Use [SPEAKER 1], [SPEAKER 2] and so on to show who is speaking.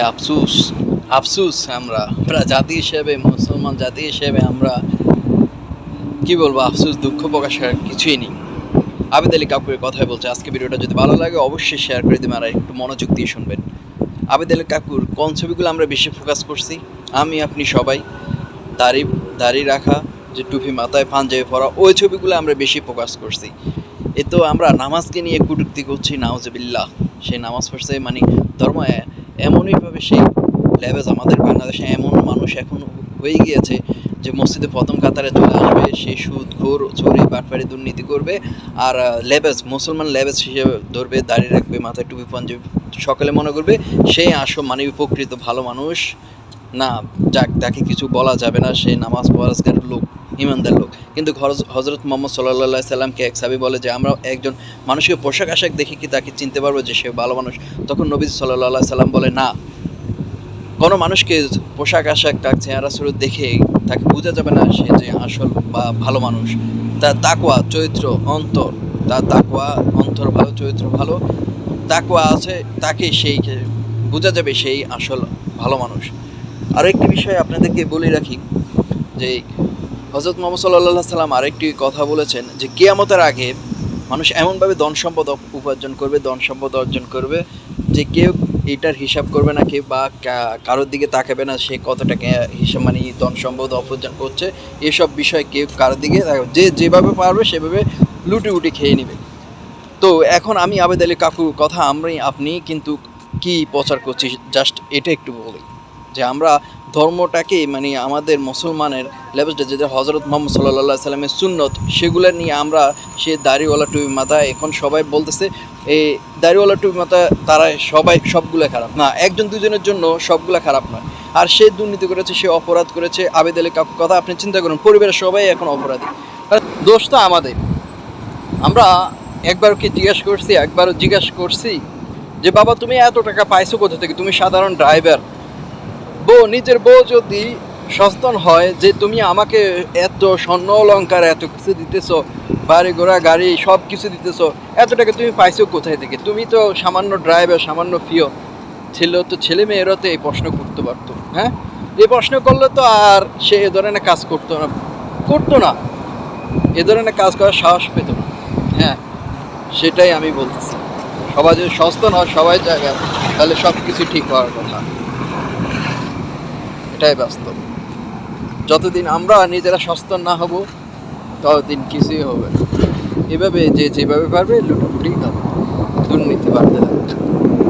[SPEAKER 1] আফসুস আফসুস আমরা। আমরা জাতি হিসেবে, মুসলমান জাতি হিসেবে আমরা, কি বলব, আফসুস, দুঃখ প্রকাশের কিছুই নেই। আবেদ আলী কাকুরের কথাই বলছে, আজকে ভিডিওটা যদি ভালো লাগে, অবশ্যই শেয়ার করে দেবেন আর একটু মনোযোগ দিয়ে শুনবেন। আবেদ আলী কাকুর কোন ছবিগুলো আমরা বেশি ফোকাস করছি? আমি, আপনি সবাই, দাড়ি দাড়ি রাখা, যে টুপি মাথায় পাঞ্জাবি পরা, ওই ছবিগুলো আমরা বেশি ফোকাস করছি। এ আমরা নামাজকে নিয়ে কুটুক্তি করছি, নাউজবিল্লাহ। সেই নামাজ পড়ছে মানে ধর্ম এমনইভাবে সেই ল্যাবেজ আমাদের বাংলাদেশে এমন মানুষ এখন হয়ে গিয়েছে যে মসজিদে প্রথম কাতারে চলে আসবে, সে সুদ, ঘোর, চুরি, বাটপাড়ি দুর্নীতি করবে আর লেবেজ মুসলমান লেবেজ হিসেবে ধরবে, দাঁড়িয়ে রাখবে, মাথায় টুপি পাঞ্জাবি, সকালে মনে করবে সেই আসো মানে উপকৃত ভালো মানুষ না, যাক, তাকে কিছু বলা যাবে না, সে নামাজ পড়াজগার লোক ইমানদার লোক। কিন্তু হজরত মোহাম্মদ সাল্লাহ সাল্লামকে এক সাবি বলে যে, আমরা একজন মানুষকে পোশাক আশাক দেখে কি তাকে চিনতে পারব যে সে ভালো মানুষ? তখন নবী সাল্লাহ সাল্লাম বলে, না। কোনো মানুষকে পোশাক আশাক তার চেহারা সুরত দেখে তাকে বোঝা যাবে না সে যে আসল বা ভালো মানুষ। তার তাকোয়া চরিত্র, অন্তর। তার তাকোয়া অন্তর ভালো, চরিত্র ভালো। তাকোয়া আছে, তাকে সেই বোঝা যাবে সেই আসল ভালো মানুষ। আর একটি বিষয় আপনাদেরকে বলে রাখি, যে হজরত মোহাম্মদ সাল্লাহ সাল্লাম আরেকটি কথা বলেছেন যে কেয়ামতের আগে মানুষ এমনভাবে ধন সম্পদ উপার্জন করবে, ধন সম্পদ অর্জন করবে যে কেউ এটার হিসাব করবে না কেউ বা কারোর দিকে তাকাবে না সে কতটা হিসাব মানে ধন সম্পদ অর্জন করছে। এসব বিষয় কেউ কারোর দিকে যে যেভাবে পারবে সেভাবে লুটি উটি খেয়ে নেবে। তো এখন আমি আবেদ আলী কাকুর কথা আমরাই আপনি কিন্তু কি প্রচার করছি, জাস্ট এটা একটু বলি। যে আমরা ধর্মটাকে মানে আমাদের মুসলমানের লেভেলটা যেটা হজরত মোহাম্মদ সাল্লাহ সাল্লামের সুন্নত, সেগুলো নিয়ে আমরা সে দাড়িওয়ালা টুপি মাথা এখন সবাই বলতেছে, এই দাড়িওয়ালা টুপি মাথা তারা সবাই সবগুলো খারাপ। না, একজন দুজনের জন্য সবগুলো খারাপ নয়। আর সে দুর্নীতি করেছে, সে অপরাধ করেছে আবেদ আলী কাকুর কথা আপনি চিন্তা করুন, পরিবারের সবাই এখন অপরাধী। দোষ তো আমাদের। আমরা একবার কি জিজ্ঞাসা করছি একবারও জিজ্ঞাসা করছি যে, বাবা, তুমি এত টাকা পাইছো কোথা থেকে? তুমি সাধারণ ড্রাইভার বউ, নিজের বউ যদি সচেতন হয় যে তুমি আমাকে এত স্বর্ণ অলঙ্কার এত কিছু দিতেছো, বাড়ি ঘোড়া, গাড়ি, সব কিছু দিতেছো, এত টাকা তুমি পাইছো কোথায় থেকে? তুমি তো সামান্য ড্রাইভার সামান্য ফিও ছিল, তো ছেলে মেয়েরা তো এই প্রশ্ন করতে পারতো হ্যাঁ? এই প্রশ্ন করলে তো আর সে এ ধরনের কাজ করতো না করতো না। এ ধরনের কাজ করার সাহস পেত না হ্যাঁ? সেটাই আমি বলতেছি। সবাই যদি সচেতন হয়, সবাই জায়গায় তাহলে সব কিছু ঠিক হওয়ার কথা। এটাই বাস্তব। যতদিন আমরা নিজেরা সচেতন না হব, ততদিন কিছুই হবে এভাবে যে যেভাবে পারবে লুটোপুটি খাবে দুর্নীতি বাড়তে থাকবে।